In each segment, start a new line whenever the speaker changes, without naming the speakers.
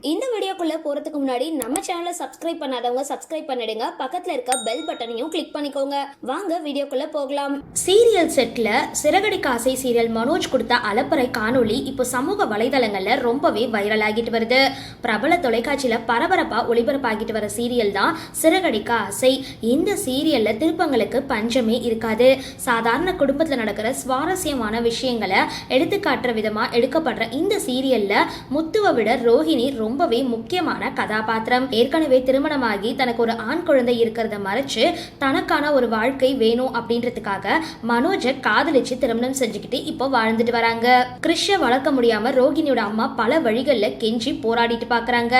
இந்த வீடியோக்குள்ளே போறதுக்கு முன்னாடி நம்ம சேனலை சப்ஸ்கிரைப் பண்ணாதவங்க சப்ஸ்கிரைப் பண்ணிடுங்க. பக்கத்தில் இருக்க பெல் பட்டனையும் கிளிக் பண்ணிக்கோங்க. வாங்க வீடியோக்குள்ளே போகலாம். சீரியல் செட்டில் சிறகடி காசை சீரியல் மனோஜ் கொடுத்த அலப்பறை காணொளி இப்போ சமூக வலைதளங்களில் ரொம்பவே வைரல் ஆகிட்டு வருது. பிரபல தொலைக்காட்சியில் பரபரப்பாக ஒளிபரப்பாகிட்டு வர சீரியல் தான் சிறகடிக்க ஆசை இந்த சீரியலில் திருப்பங்களுக்கு பஞ்சமே இருக்காது. சாதாரண குடும்பத்தில் நடக்கிற சுவாரஸ்யமான விஷயங்களை எடுத்துக்காட்டுற விதமாக எடுக்கப்படுற இந்த சீரியலில் முத்துவை விட ரோஹிணி ரொம்பவே முக்கியமான கதாபாத்திரம். ஏற்கனவே திருமணமாகி தனக்கு ஒரு ஆண் குழந்தை இருக்கிறத மறைச்சு தனக்கான ஒரு வாழ்க்கை வேணும் அப்படின்றதுக்காக மனோஜை காதலிச்சு திருமணம் செஞ்சுக்கிட்டு இப்போ வாழ்ந்துட்டு வராங்க. கிறிஷ வளர்க்க முடியாம ரோகிணியோட அம்மா பல வழிகளில் கெஞ்சி போராடிட்டு பார்க்குறாங்க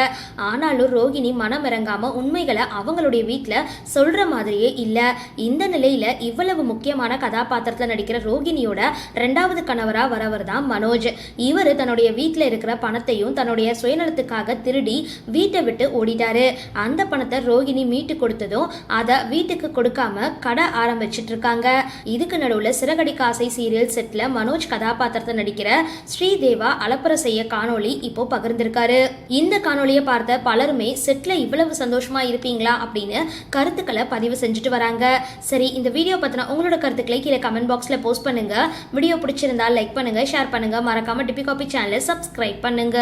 ஆனாலும் ரோகிணி மனம் இறங்காம உண்மைகளை அவங்களுடைய வீட்டில் சொல்ற மாதிரியே இல்லை. இந்த நிலையில இவ்வளவு முக்கியமான கதாபாத்திரத்தில் நடிக்கிற ரோகிணியோட ரெண்டாவது கணவரா வரவர் தான் மனோஜ். இவர் தன்னுடைய வீட்டில் இருக்கிற பணத்தையும் தன்னுடைய சுயநலத்துக்காக திருடி வீட்டை விட்டு ஓடிட்டாரு. அந்த பணத்தை ரோகிணி மீட்டு கொடுத்ததும் அதை வீட்டுக்கு கொடுக்காம கடை ஆரம்பிச்சிட்டு இருக்காங்க. இதுக்கு நடுவில் சிறகடி காசை சீரியல் செட்ல மனோஜ் கதாபாத்திரத்தை நடிக்கிற ஸ்ரீதேவா அலப்பற செய்ய காணொளி இப்போ பகிர்ந்திருக்காரு. இந்த காணொலியை பார்த்த பலருமே செட்ல இவ்வளவு சந்தோஷமா இருப்பீங்களா அப்படின்னு கருத்துக்களை பதிவு செஞ்சுட்டு வராங்க. சரி இந்த வீடியோ பத்தின உங்களோட கருத்துக்களை கீழே கமெண்ட் பாக்ஸ்ல போஸ்ட் பண்ணுங்க. வீடியோ பிடிச்சிருந்தா லைக் பண்ணுங்க ஷேர் பண்ணுங்க. மறக்காம டிபி காபி சேனலை சப்ஸ்கிரைப் பண்ணுங்க.